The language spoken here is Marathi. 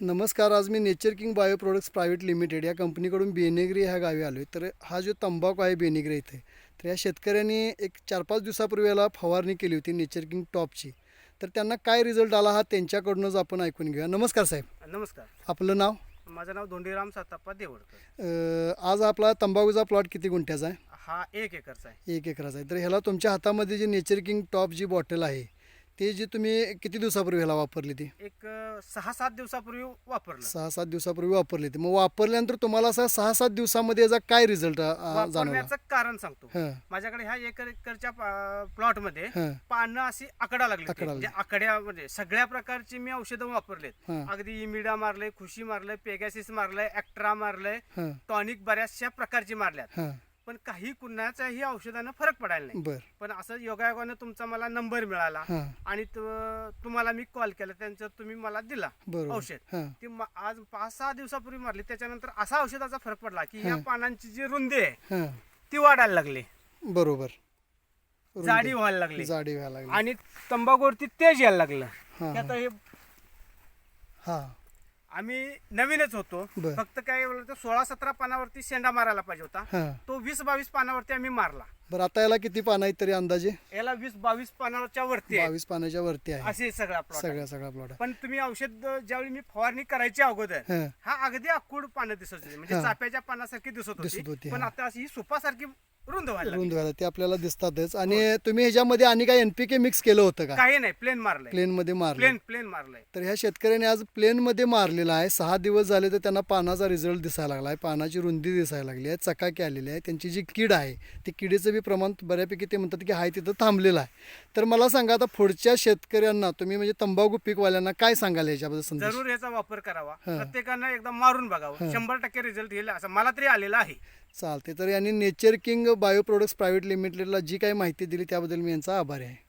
नमस्कार आज मी Nature King Bio Products Private Limited या कंपनीकडून बेनेगरी ह्या गावी आलो आहे तर हा जो तंबाखू आहे बेनेगरी इथे तर या शेतकऱ्यांनी एक चार पाच दिवसापूर्वी याला फवारणी केली होती नेचर किंग टॉपची. तर त्यांना काय रिझल्ट आला हा त्यांच्याकडूनच आपण ऐकून घेऊया. नमस्कार साहेब. नमस्कार. आपलं नाव? माझं नाव धोंडीराम साताप्पा देवडकर. अं, आज आपला तंबाखूचा प्लॉट किती गुंठ्याचा आहे? हा एक एकरचा आहे. एक एकराचा आहे. तर ह्याला तुमच्या हातामध्ये जी नेचर किंग टॉप जी बॉटल आहे ती जी तुम्ही किती दिवसापूर्वी ह्याला वापरली ती? एक अ, सहा सात दिवसापूर्वी वापरलं. सहा सात दिवसापूर्वी वापरली ती. मग वापरल्यानंतर तुम्हाला असा सहा सात दिवसामध्ये याचा काय रिझल्ट जाणवला? वापरण्याचं कारण सांगतो. हां. माझ्याकडे ह्या एक एकरच्या प्लॉटमध्ये हां. पानं अशी आकडा लागली होती. आकडा लागली. म्हणजे आकड्यामध्ये सगळ्या प्रकारची मी औषधं वापरलेत. हां. अगदी इमिडा मारलंय खुशी मारलंय पेगॅसिस मारलंय ऍक्ट्रा मारलंय हां. टॉनिक बऱ्याचशा प्रकारची मारल्यात. हां. पण काही कुणाच्याही औषधानं फरक पडायला नाही. बर. पण असं योगायोगानं तुमचा मला नंबर मिळाला हां. आणि तु- तुम्हाला मी कॉल केला त्यांच्यात तुम्ही मला दिला बरोबर. औषध. हां. ती म- आज पाच सहा दिवसापूर्वी मारली त्याच्यानंतर असा औषधाचा फरक पडला की हं. पानांची जी रुंदी आहे हां. ती वाढायला लागली. बरोबर. जाडी व्हायला लागली. जाडी व्हायला लागली. आणि तंबाखूवरती तेज यायला लागलं. हां. हे हां. आम्ही नवीनच होतो. बर. फक्त काय बोलतो सोळा सतरा पानावरती शेंडा मारायला पाहिजे होता. हां. तो वीस बावीस पानावरती आम्ही मारला. बरं आता याला किती पानं आहेत तरी अंदाजे? याला वीस बावीस पानावरच्या वरती आहे. बावीस पानाच्या वरती आहे. असे सगळा प्लॉट सगळा सगळा प्लॉट पण तुम्ही औषध ज्यावेळी मी फवारणी करायच्या अगोदर हां. हा अगदी अक्कूड पानं दिसत होती. म्हणजे हा. चाफ्याच्या पानासारखी दिसत दिसत होती होती, पण हा. आता अशी ही सुपासारखी रुंद व्हायला लागली. रुंद व्हायला ते आपल्याला दिसतातच. आणि तुम्ही ह्याच्यामध्ये आणि काय एनपीके मिक्स केलं होतं का? काही नाही प्लेन मारलंय. प्लेन मध्ये मारलं प्लेन प्लेन मारलंय. तर ह्या शेतकऱ्याने आज प्लेन मध्ये मारलेला आहे. सहा दिवस झाले तर त्यांना पानाचा रिझल्ट दिसायला लागला आहे. पानाची रुंदी दिसायला लागली आहे. चकाकी आलेली आहे. त्यांची जी कीड आहे ते किडीचं बी प्रमाण बऱ्यापैकी ते म्हणतात की आहे तिथं थांबलेलं आहे. तर मला सांगा आता पुढच्या शेतकऱ्यांना तुम्ही म्हणजे तंबाखू पीकवाल्यांना काय सांगाल याच्याबद्दल संदेश? जरूर याचा वापर करावा. प्रत्येकानं एकदा मारून बघावं. शंभर टक्के रिझल्ट येईल असं मला तरी आलेला आहे. चालते तर यांनी Nature King Bio Products Private लिमिटेडला जी काही माहिती दिली त्याबद्दल मी यांचा आभारी आहे.